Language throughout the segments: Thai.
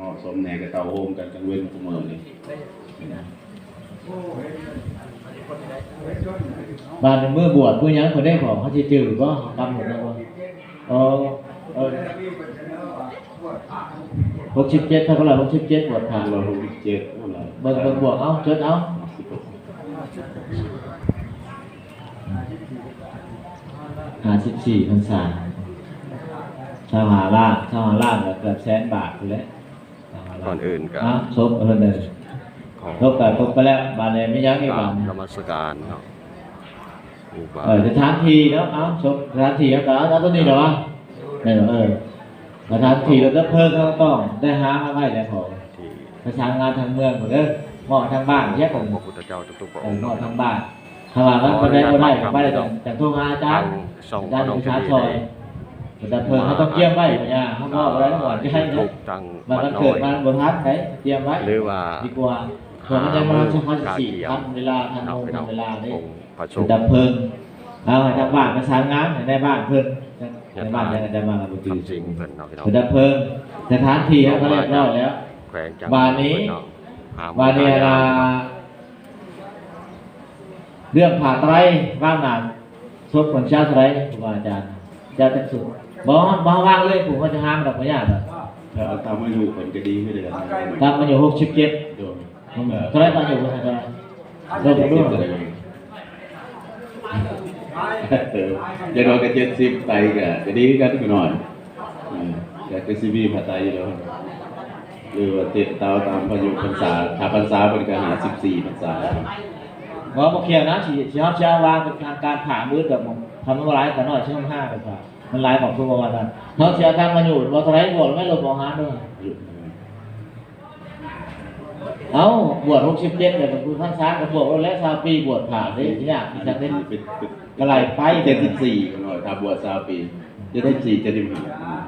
เหมาะสมแหน่กับเตาโฮมกันกันเว้นเสมอนี่บานเมื่อบวชเมื่อยังคนได้ของเขาจะจืดก็ตำหมดเลยว่าเออเออหกสิบเจ็ดเท่าไหร่หกสิบเจ็ดบวชผ่านเราหกสิบเจ็ดนั่นแหละเบิ่งเบิ่งบวกเอาจดเอาหาสิบสี่พรรษาชาวหาล่างชาวหาล่างก็เกือบแสนบาทอยู่แล้วชาวหาล่าง ก่อนอื่นก็อะซบเออเลยขอลบกันลบไปแล้วบานเลยไม่ยั้งอีกกราบาบนนมัสการเนาะครูบาเออสถานที่เนาะเอาชบสถานที่แล้วก็เอาตัวนี้เหรอวะนี่เหรอเออสถานที่เราจะเพิ่มก็ต้องได้หามาไว้ได้พอที่ประชางานทางเมืองหมดเลยเหมาะทางบ้านแยกผมพระพุทธเจ้าทุกๆพระเออองค์เหมาะทางบ้านถ้าว่ามันก็ได้ก็ได้ก็ไม่ได้แต่แต่โทรหาอาจารย์ช่องอาจารย์น้องประที่ชาชน แต่เพิ่มเขาต้องเกี่ยมไว้เนี่ยเขาบอกไว้ก่อนจะให้ทุนะกจังหมันวัดก็น้เกิอดยมาบนทัดไหนเตรียมไว้หรือว่าดีกว่าเผื่อมันจะมาเฉพาะสี่ทันเวลาทันโมเนาะพี่ทัน้องนเวลานี่องค์พระชเป็นงฆ์ดับเพลิงเอาให้ทางบ้านประสานงานให้ในบ้านเพิ่นในบ้านยังจะมาบุตรทำจริงเพิ่นเนาะพี่น้องเป็นดับเพลิงสถานที่เขาเรียบร้อยแล้วแขวงจังบ้านนี้เนาะหวาเนียนาเรื่องผ่าไตรว่างงานทบคนชาติไตรครูบาอาจารย์จะเป็นสุด บอกบอกว่างเลยผมก็จะห้ามดอกไม่ยากหรอกถ้าเอาตามมาอยู่ผลก็ดีไม่ได้ตามมันอยู่หกสิบเจ็ดโดนเท่าไรตอนอยู่เท่าไรเริ่มเจ็ดรู้สิบอะไรเออจะโดนกันเจ็ดสิบไตก็จะดีกันหน่อยเออแต่ก็ซีบีผัดไตอยู่แล้วหรือว่าเตะเตาตามพายุพรรษาถ้าพรรษาเป็นการหาสิบสี่พรรษาหมอบอกเขียวนะฉีดฉีดเช้าวางเป็นทางการผ่ามืดแบบทำมันร้ายแต่น้อยช่วงห้าไปผ่า มันร้ายของทุกวันนั้นเขาเสียการมาอยู่บอกเท่าไรบวชไม่ลงบอกหาด้วยเอ้าบวชหกสิบเจ็ดเลยเป็นคุณท่านช้างกับบวชแล้วชาวปีบวชผ่าได้ที่ยากที่จะได้กระไรไปเจ็ดสิบสี่หน่อยถ้าบวชสามปีเจ็ดสิบสี่เจ็ดสิบห้า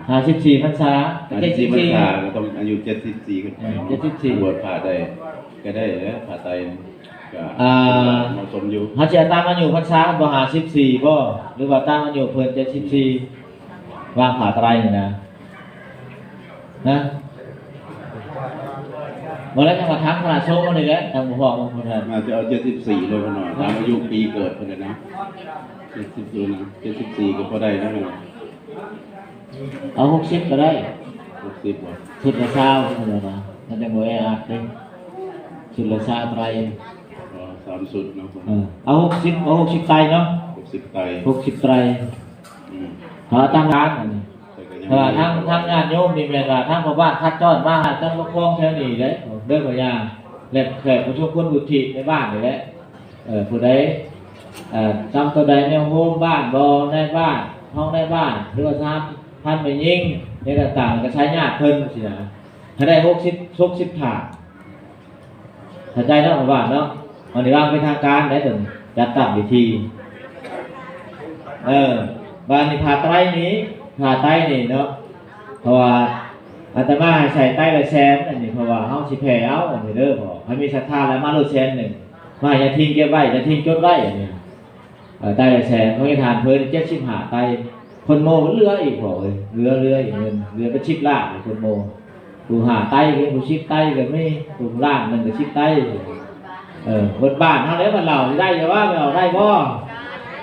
ห้าสิบสี่พรรษาอาเจ็ดชีสิพบพรรสี่ษาก็ต้องอายุเจ็ดสิบสี่ขึ้นไปเจ็ดสิบสี่บวชผ่าได้ก็ได้แล้วผ่าไตก็อ่าเหมาะสม อยู่เขาจะตามมาอยู่พรรษาบ่หาสิบสี่บ่หรือว่าตามมาอยู่เพิ่นเจ็ดสิบสี่วางผ่าไตรเนี่ยนะนะเมื่อไรจังหวัดทั้งขนาดโชว์นี่แหละทางหมู่พ่อบางคนนั้นอาจจะเอาเจ็ดสิบสี่เลยพอหน่อยตามอายุปีเกิดคนเลยนะเจ็ดสิบสี่นะเจ็ดสิบสี่ก็พอได้แล้วนะเอาหกสิบก็ได้หกสิบว่ะชุดละเช้าคนเดียวนะมันจะงวยอาดเลยชุดละเช้าไตรก็ สามสุดเนาะเออเอาหกสิบเอาหกสิบไตรเนาะหกสิบไตหกสิบไตรอืมเขาตั้งร้านอันนี้แต่ก็ยังเออทั้งทั้งงานโยมมีเวลาทั้งหมู่บ้านคัดจอดบ้านทั้งปกครองแถวนี้เลยเด้อพญาและแขกผู้ชมคนบุตรีในบ้านนี่แหละเออผู้ใดเอ่อจำตัวใดในโฮมบ้านบ่ในบ้านห้องในบ้านหรือว่าทราบพันไปยิงในต่างๆก็ใช้ญาติเพิ่นสินะถ้าได้หกสิบหกสิบถาดเข้าใจเนาะหมู่บ้านเนาะ วันนี้ว่างเป็นทางการได้ถึงจัดตั้งวิธี เออบานนี้ผ่าไตรนี้ผ่าไตนี่เนาะเพราะว่าอาตมาใส่ไตละแสนอันนี้เพราะว่าเฮาสิแผ่เอาอันนี้เด้อพอให้มีศรัทธาแล้วมาลดแสนหนึ่งมาอย่าทิ้งเก็บไว้อย่าทิ้งจดไว้อันนี้ไตละแสนเขาให้ทานเพิ่น75ไตคนโมมันเหลืออีกพอเอ้ยเหลือเหลืออีกเงินเหลือเป็น10ล้าคนโมผู้หาไตก็ผู้10ไตก็ไม่ผู้ล้านหนึงก็10ไต เออคนบ้านเฮาแล้วมันเหล่าได้อย่ว่าไม่เอาได้บ่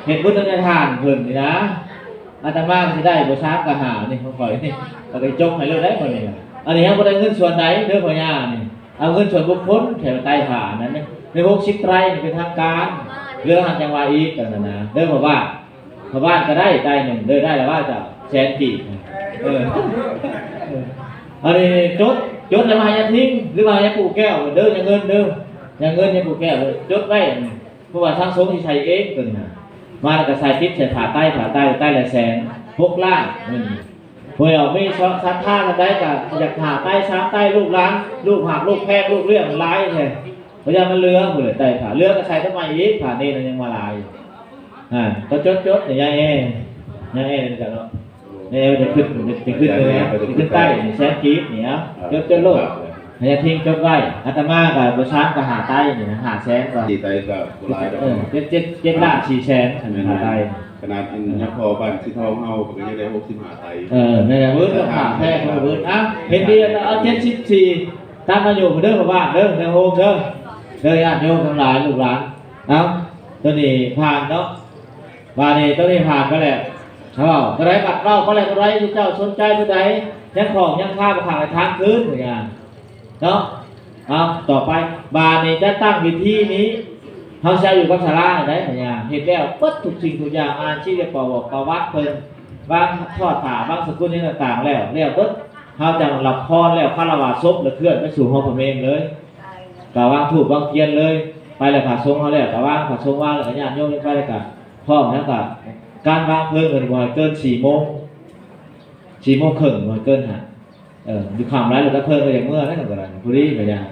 เห็นบุญในทานเพิ่นนี่นะอาตมาสิได้บ่ช้ากะหานี่เขาปล่อยนี่ก็ไปจกให้เลยได้บ่นี่อันนี้เฮาบ่ได้เงินส่วนใดเด้อพ่อย่านี่เอาเงินส่วนบุคคลแถวใต้ผานั้นนี่ใน60ไตรนี่เป็นทางการเรื่องหันจังหวะอีกกันนะนะเด้อพ่อบ้านพ่อบ้านก็ได้ไตหนึ่งเด้อได้แล้วว่าจะแสนกี่เอออันนี้จดจดแล้วมาอย่าทิ้งหรือว่าอย่าปลูกแก้วเด้ออย่าเงินเด้อ อย่าเงินย่าปลูกแก้วจดไว้เพราะว่าทางสงฆ์สิใช้เองตัวนี้นะมาแล้วก็ใส่พิษใส่ผ่าใต้ผ่าใต้ใต้ละแสนพกล่างเงินพวยเอาไม่ชอบซัดท่ากันได้กับอยากผ่าใต้ช้างใต้ลูกล้างลูกหักลูกแพกลูกเลี้ยงร้ายใช่พยายามมันเลือหมดเลยใต้ผ่าเลือก็ใส่ทำไมอีกผ่านี่มันยังมาลายอ่าก็จดจดๆเนี่ยยายเอยยายเอยนี่กันเนาะยายจะขึ้นจะขึ้นเลยนะจะขึ้นใต้นี่แซนกีฟเนี่ยจดจดๆโลด อย่าทิ้งจดไว้อาตมากับประชานกับหาใต้นี่นะหาแสนก่อนตีไตก็หลายดอกเออเจ็ดเจ็ดเจ็ดล้านสี่แสนอันนี้หาใต้เขนาดอันยังพอบ้านสิทองเฮาก็ยังได้65ไตเออในแหละเวิร์ดก็ผ่าแพ้ก็เวิร์ดอะเห็นดีแล้วเอาเจ็ดสิบสี่ตั้งมาอยู่เด้อกับบ้านเด้อในโฮมเด้อเด้อญาติโยมทั้งหลายลูกหลานเอาตัวนี้ผ่านเนาะว่านี่ตัวนี้ผ่านก็แล้วเขาบอกตัวไหนบัดเล่าก็แล้วตัวไหนเจ้าสนใจตัวไหนยังของยังข้าประขายทางคืนอย่างเงี้ย เนาะเอาต่อไปบานนี่จะตั้งวิธีนี้เขาใช้อยู่กับสาราได้อย่างเงี้ยเห็นแล้วปัดทุกสิ่งทุกอย่างอ่านชื่อเรียกประวัติประวัติเพิ่นบางทอดผ่าบางสกุลนี่ต่างๆ แล้วแล้วปุ๊บเขาจะหลับพรแล้วคารวะศพแล้วเคลื่อนไปสู่ห้องพระเมรเลยกะว่างถูกวางเทียนเลย ไปแล้วผ่าทรงเขาแล้วกะว่างผ่าทรงว่างแล้วญาติโยมไปแล้วกะพร้อมแล้วกะการวางเพลิงกันบ่อยเกินสี่โมงสี่โมงครึ่งบ่อยเกินฮะ เออมีความร้ายหรือก็เพลิงก็อย่างเมื่อนั่นก็ได้พอดีก็ยัง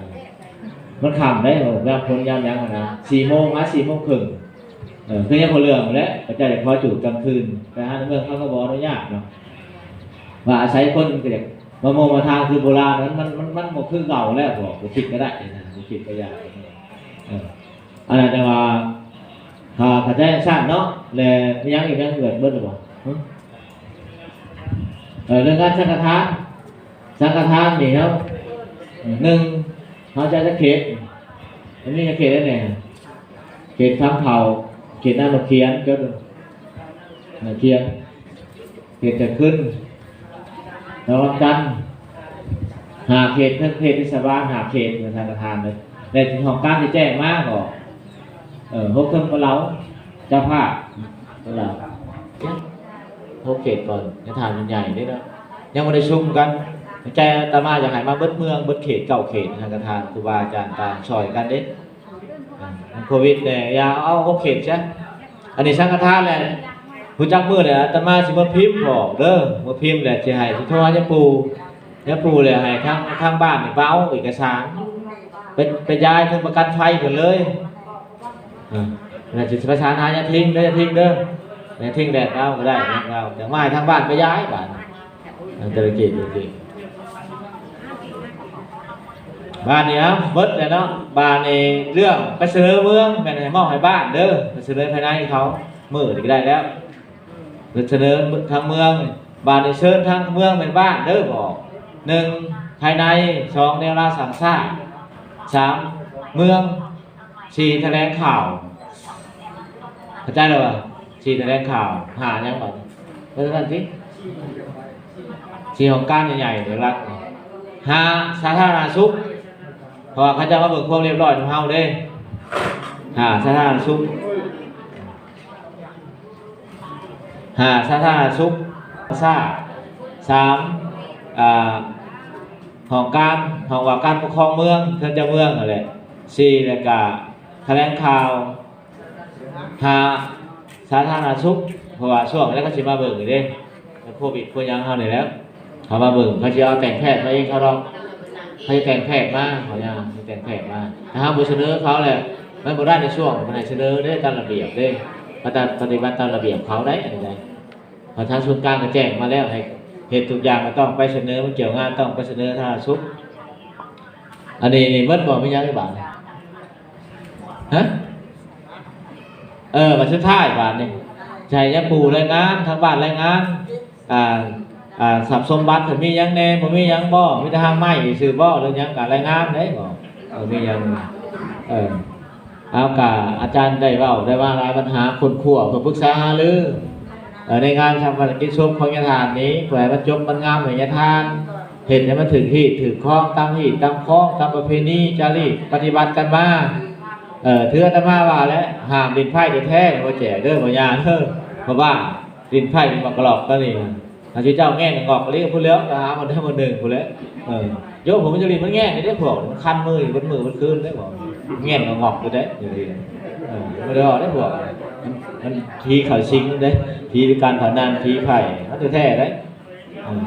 มันขำได้โอ้ยามคนยามยังนะสี่โมงมาสี่โมงครึ่งเออคือยังคนเรื่องและก็จะพอจุดกลางคืนแต่ฮะในเมืองเขาก็บอกอนุญาตเนาะว่าอาศัยคนเด็กมาโมมาทางคือโบราณนั้นมันมันมันหมดคือเก่าแล้วบอกบุคิดก็ได้นะบุคิดก็ยากเอออันนั้นจะว่าถ้าขัดแย้งสั้นเนาะแล้วยังอีกยังเกิดเบิ้ลหรือเปล่าเออเรื่องการสังฆทาน สังฆทานนี่ครับหนึ่งเขาจะจะเขตอันนี้จะเขตได้ไงเขตทางเขาเขตหน้ามาเคียนก็ดูมาเคียนเขตจะขึ้นแล้ววันจันหาเขตเพิ่งเขตที่สบานหาเขตเหมือนทางประธานเลยในของการที่แจ้งมากก็เออพบเครื่องกับเราเจ้าภาพกับเราพบเขตก่อนจะถามใหญ่ๆนี่นะยังไม่ได้ชุมกัน ใจอาตมาอยากให้มาเบิดเมืองเบิดเขตเก่าเขตทางประธานครูบาอาจารย์ตามซอยกันเด้โควิดเนี่ยยาเอาหกเข็มใช่อันนี้ช่างกระทะแหละผู้จักมือเนี่ยอาตมาสิมาพิมพ์บอกเด้อมาพิมพ์แหละสิให้สิโทรหายาปูยาปูเลยให้ทางทางบ้านนี่ไปเอาเอกสารไปไปย้ายทางประกันไฟกันเลยอ่าแล้วสิประสานหายาทิ้งเด้อทิ้งเด้ออย่าทิ้งแดดเอาก็ได้เอาเดี๋ยวมาให้ทางบ้านไปย้ายบ้านอันตรกิจจริง บ้านนี้ครับเบิดเลยเนาะบ้านในเรื่องไปเสนอเมืองแม่นให้มอบให้บ้านเด้อไปเสนอภายในเขามือนี่ก็ได้แล้วไปเสนอทางเมืองบ้านในเชิญทางเมืองเป็นบ้านเด้อบอกหนึ่งภายในสองแนวราสามชาติสามเมืองสี่แถลงข่าวเข้าใจหรือเปล่าสี่แถลงข่าวหายังบ่เออกันสิสี่ของการใหญ่ๆเดี๋ยวรักห้าสาธารณสุข ราะว่าเขาจะมาเบิกความเรียบร้อยของเฮาเด้หาสาธารณสุขหาสาธารณสุขซาสามอ่าของการของว่าการปกครองเมืองเทินเจ้าเมืองอะไรสี่แล้วก็แถลงข่าวหาสาธารณสุขเพราะว่าช่วงแล้วก็สิมาเบิกอยู่เด้โควิดพวกยังเฮานี่แล้วเขามาเบิกเขาจะเอาแต่งแพทย์มาเองเขาหรอก ให้แต่งแพกมาเขาอย่างให้แต่งแพกมาถ้าหาบุเสนอเขาแหละมันบ่ได้ในช่วงมันให้เสนอได้ตามระเบียบได้ปฏิบัติตามระเบียบเขาได้อะไรได้พอทางส่วนกลางก็แจ้งมาแล้วให้เหตุทุกอย่างก็ต้องไปเสนอมันเกี่ยวงานต้องไปเสนอท่าสุขอันนี้นี่เมื่อบอกไม่ยังได้บาทฮะเออมาชุดท้ายบาทนี่ใช่ยะปูแรายงานทางบ้านแรายงานอ่า อ่าสับสมบัติถ้ามีหยังแหน่บ่มีหยังบ่มีแต่ทางไม้ซื้อบ่หรือหยังการรายงานได้บ่เออมีหยังเออเอากะอาจารย์ได้เว้าได้ว่าหลายปัญหาคนขั่วเพื่อปรึกษาหารือเอ่อในงานทำภารกิจชมของยาทานนี้เพื่อให้มันจบมันงามเหมือนยาทาน เห็นให้มันถึงที่ถึงคล้องตามที่ตามคล้องตามประเพณีจารีตปฏิบัติกันมาเอ่อถืออาตมาว่าแล้วห้ามดินไผ่แท้ๆบ่แจกเด้อบ่ยาเด้อเพราะว่าดินไผ่มันมากรอกก็นี่ อาจารย์เจ้าแง่งงอกเรียกพูดแล้วนะฮะมันได้มาหนึ่งพูดแล้วเออโยมผมจะรีบมันแง่ได้พวมันคันมืออยู่บนมือบนคืนได้บอกแง่งงอกอยู่ได้อยู่ดีเออไม่ได้บอได้พวกมันมันทีข่าวชิงได้ทีการผ่านนานทีไผ่มันจะแท้ได้อืม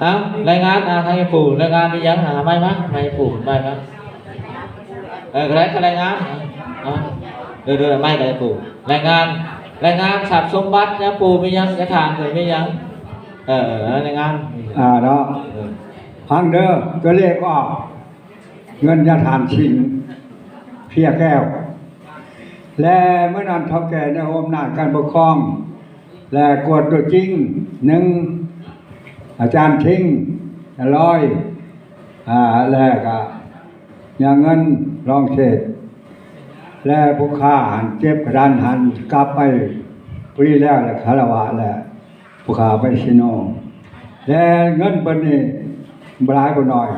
เอารายงานอาทางไอ้ปู่รายงานมียังหาไม่มั้ยไม่ปู่ไม่มั้ยเออใครก็รายงานเอาเดี๋ยวไม่เลยปู่รายงาน รายงานทรัพย์สมบัตินะปู่มียังกระถางเกิดมียัง เออรายงานอ่าเนาะพังเด้อตัวเลขออก เงินยาทานชิงเพียแก้ว และเมื่อนั้นเท่าแก่ในโฮมนาจการปกครอง และกวดตัวจริงหนึ่งอาจารย์ทิ้งร้อยอ่าแล้วก็อย่างเงินรองเศษ และผู้ค้าหันเจ็บกระดานหันกลับไปปรีแล้วและคารวะแล้วผู้ค้าไปชิโนและเงินบันนี้บรายบ่าน้อย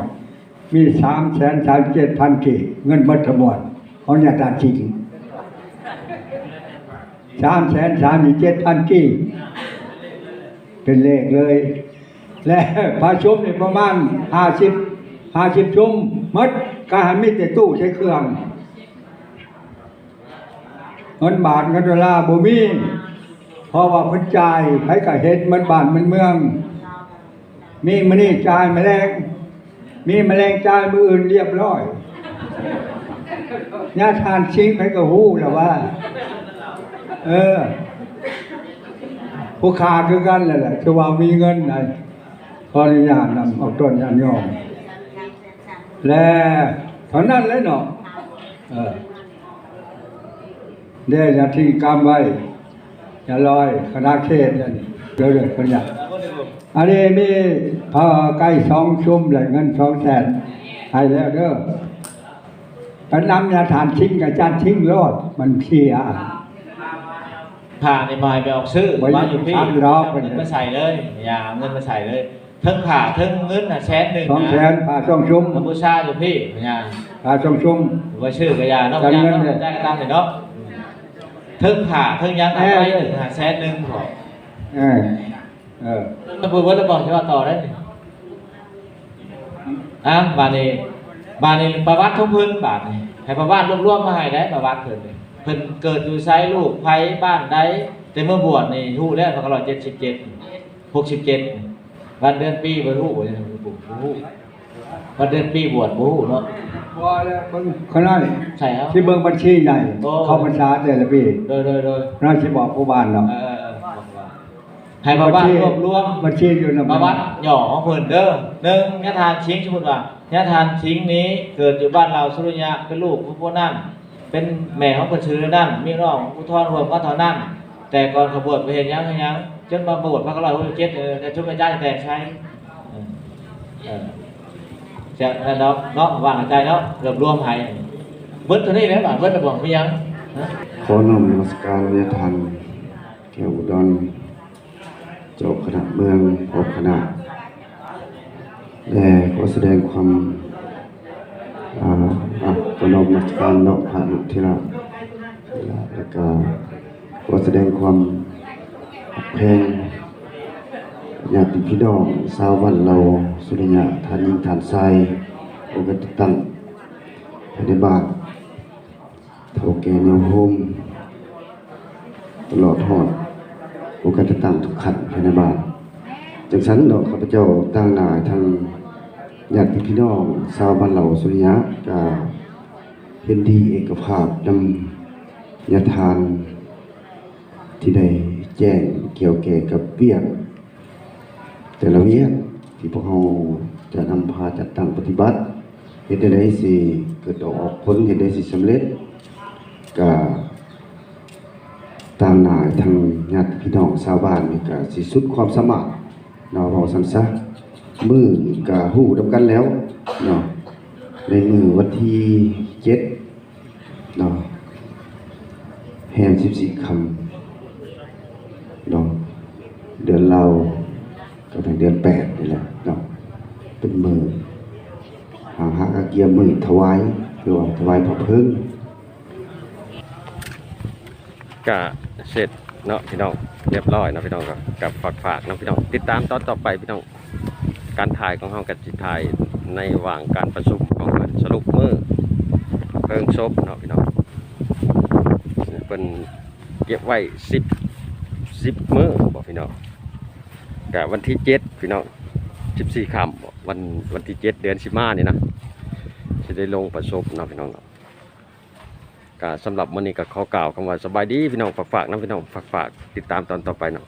มีสามแสนสามเจ็ดพันกีเงินบัตรบวชเขาเนี่ยตาจริงสามแสนสามเจ็ดพันกีเป็นเลขเลย และพระชุมนี่ประมาณห้าสิบห้าสิบชุมหมดกหันมีแต่ตู้ใช้เครื่อง เงินบาทเงินดอลลาร์บ่มีเพราะว่าพินจ่ายให้กับเฮ็ดมันบ้านมันเมือง มีมื้อนี้จ่ายแมลงมีแมลงจ่ายมื้ออื่นเรียบร้อยญาทานชิงให้ก็ฮู้แล้วว่า เออผู้ค้าคือกันแหละแหละคือว่ามีเงินไหนขออนุญาตนำเอาต้นยานยอมและเท่านั้นเลยเนาะเออ ได้จะทิ้งกรรมไว้อย่าลอยคณะเทศนั่นเดี๋ยวเดี๋ยวคนอยากอันนี้มีพอใกล้สองชุ่มเลยเงินสองแสนให้แล้วเด้อไปนำยาทานทิ้งกับจานทิ้งรอดมันเสียผ่าในมายไปออกซื้อไว้มาอยู่พี่พักรอบเอาเงินมาใส่เลยอย่าเอาเงินมาใส่เลยเทิงผ่าเทิงเงินน่ะแสนหนึ่งสองแสนะนพาช่องชุ่มกัมพูชาอยู่พี่อย่าพาช่องชุ่มหรือว่าชื่อกระยาเนาะจำยาเงินเนาะเนี่ยได้กันตามเลยเนาะ เทิงผ่าเทิงยังอะไรหนึ่งหาแสนหนึ่งพอเออเออตะปูวัดตะบอกใช่ว่าต่อได้นี่อะบานีบานีประวัติของเพิ่นบาทนี่ให้ประวัติรวบๆมาให้ได้ประวัติเพิ่นเพิ่นเกิดอยู่ไซลูกไผบ้านใดแต่เมื่อบวชนี่ฮู้แล้วพันเก้าร้อยเจ็ดสิบเจ็ดหกสิบเจ็ดวันเดือนปีบ่ฮู้บ่ฮู้บ่ฮู้ วันเดือนปีบวชบ่ฮู้เนาะพอแล้วเบิ่งขนาดใช่ครับ ที่เบิ่งบัญชีใหญ่โอ้ เข้าพรรษาแต่ละปีโดยโดยโดยน่าสิบอกผู้บ้านเนาะเออเออบอกว่าให้ประวัติรวบรวม บัญชีอยู่นำประวัติหย่อของเพิ่นเด้อหนึ่งยะทานชิงสมมุติว่ายะทานชิงนี้เกิดอยู่บ้านเราสุริยะเป็นลูกของพวกนั่นเป็นแม่ของคนชื่อนั่นมีน้องของผู้ทอนรวมก็เท่านั้น แต่ก่อนขบวชไปเห็นยังเห็นยังจนมาบวชพระกร้อยหกสิบเจ็ดเออแต่ชุดพระเจ้าแต่ใช้เออเออ จะนั่นเนาะเนาะวางใจเนาะรวบรวมให้เบิดเท่านี้ไหมบ่าเบิดระบอกมียังขอนำนมัสการเรียทันแก้วอุดรเจ้าคณะเมืองพบคณะและขอแสดงความอ่าอะขอนำนมัสการเนาะพระนุทิระแล้วก็ขอแสดงความแพง ญาติพี่น้องชาวบ้านเราสุริยะทานยิงทานทรายองค์กตังภายในบ้านเท่าแก่แนวโฮมตลอดทอดโอกาสตั้งทุกขันภายในบ้านจังสันดอกข้าพเจ้าตั้งหน้าทางญาติพี่น้องชาวบ้านเหล่าสุริยะกาเป็นดีเอกภาพนำยาทานที่ได้แจ้งเกี่ยวแก่กับเวียก แต่ละเวียกที่พวกเราจะนำพาจัดตั้งปฏิบัติเฮ็ดได้สิเกิดดอกออกผลเฮ็ดได้สิสำเร็จก็ตามหน้าทางญาติพี่น้องชาวบ้านนี่ก็สิสุดความสามารเนาะเว้าซั่นซะมือก็ฮู้นํกันแล้วเนาะในมือวันที่7เนาะแฮม14ค่คำเนาะเดือนเรา ก็เป็นเดือน8นี่แหละเนาะเป็นมือหาหากเกียมมือถวายหรือว่าถวายพระเพลิงก็เสร็จเนาะพี่น้องเรียบร้อยนะพี่น้องก็กับฝากฝากนะพี่น้องติดตามตอนต่อไปพี่น้องการถ่ายของเฮากับจิถ่ายในหว่างการประชุมของเพิ่นสรุปมือเพิ่งศพเนาะพี่น้องเพิ่นเก็บไว้10 10มื้อบอกพี่น้อง กับวันที่เจ็ดพี่น้อง14ค่ำวันวันที่เจ็ดเดือนสิมานี่นะจะได้ลงประสบนะพี่น้องก็สำหรับวันนี้ก็ขอกล่าวคำว่าสบายดีพี่น้องฝากฝากนะพี่น้องฝากฝากติดตามตอนต่อไปเนาะ